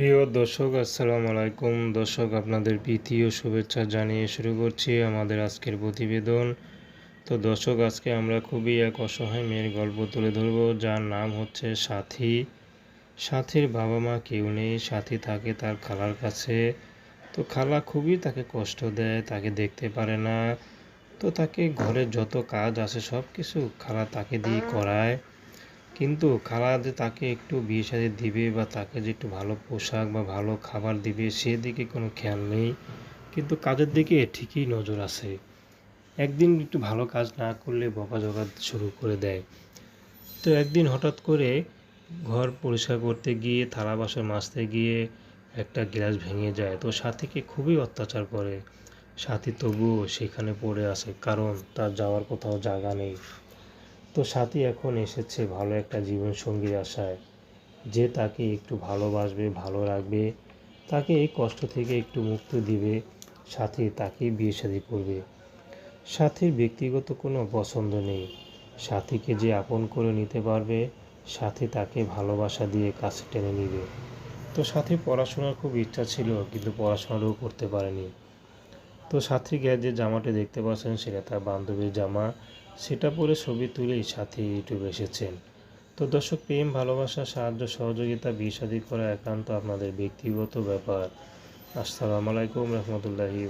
প্রিয় দর্শক, আসসালামু আলাইকুম। দর্শক, আপনাদের প্রীতি ও শুভেচ্ছা জানিয়ে শুরু করছি আমাদের আজকের প্রতিবেদন। তো দর্শক, আজকে আমরা খুবই এক অসহায় মেয়ের গল্প তুলে ধরব, যার নাম হচ্ছে সাথী। সাথীর বাবা মা কেউ নেই, সাথী থাকে তার খালার কাছে। তো খালা খুবই তাকে কষ্ট দেয়, তাকে দেখতে পারে না। তো তাকে ঘরের যত কাজ আছে সব কিছু খালা তাকে দিয়ে করায়। কিন্তু খালা যে তাকে একটু বিয়ে শাদী দিবে বা তাকে যে একটু ভালো পোশাক বা ভালো খাবার দিবে, সেদিকে কোনো খেয়াল নেই। কিন্তু কাজের দিকে ঠিকই নজর আছে। একদিন একটু ভালো কাজ না করলে বকা বকাঝকা শুরু করে দেয়। তো একদিন হঠাৎ করে ঘর পরিষ্কার করতে গিয়ে, থালা বাসন মাজতে গিয়ে একটা গ্লাস ভেঙে যায়। তো সাথীকে খুবই অত্যাচার করে। সাথী তবুও সেখানে পড়ে আছে, কারণ তার যাওয়ার কোথাও জায়গা নেই। তো সাথী এখন এসেছে ভালো একটা জীবন জীবনসঙ্গীর আশায়। যে তাকে একটু ভালোবাসবে, ভালো রাখবে, তাকে এই কষ্ট থেকে একটু মুক্তি দিবে, সাথে তাকেই বিয়ে শাদী করবে। সাথীর ব্যক্তিগত কোনো পছন্দ নেই। সাথীকে যে আপন করে নিতে পারবে, সাথে তাকে ভালোবাসা দিয়ে কাছে টেনে নিবে। তো সাথে পড়াশোনার খুব ইচ্ছা ছিল, কিন্তু পড়াশোনাটাও করতে পারেনি। তো সাথী গ্যাস যে জামাটি দেখতে পাচ্ছেন, সেটা তার বান্ধবীর জামা। সেটা পরে ছবি তুলেই সাথী ইউটিউবে এসেছেন। তো দর্শক, প্রেম, ভালোবাসা, সাহায্য, সহযোগিতা, বিয়ে শাদী করা একান্ত আপনাদের ব্যক্তিগত ব্যাপার। আসসালামু আলাইকুম রহমতুল্লাহি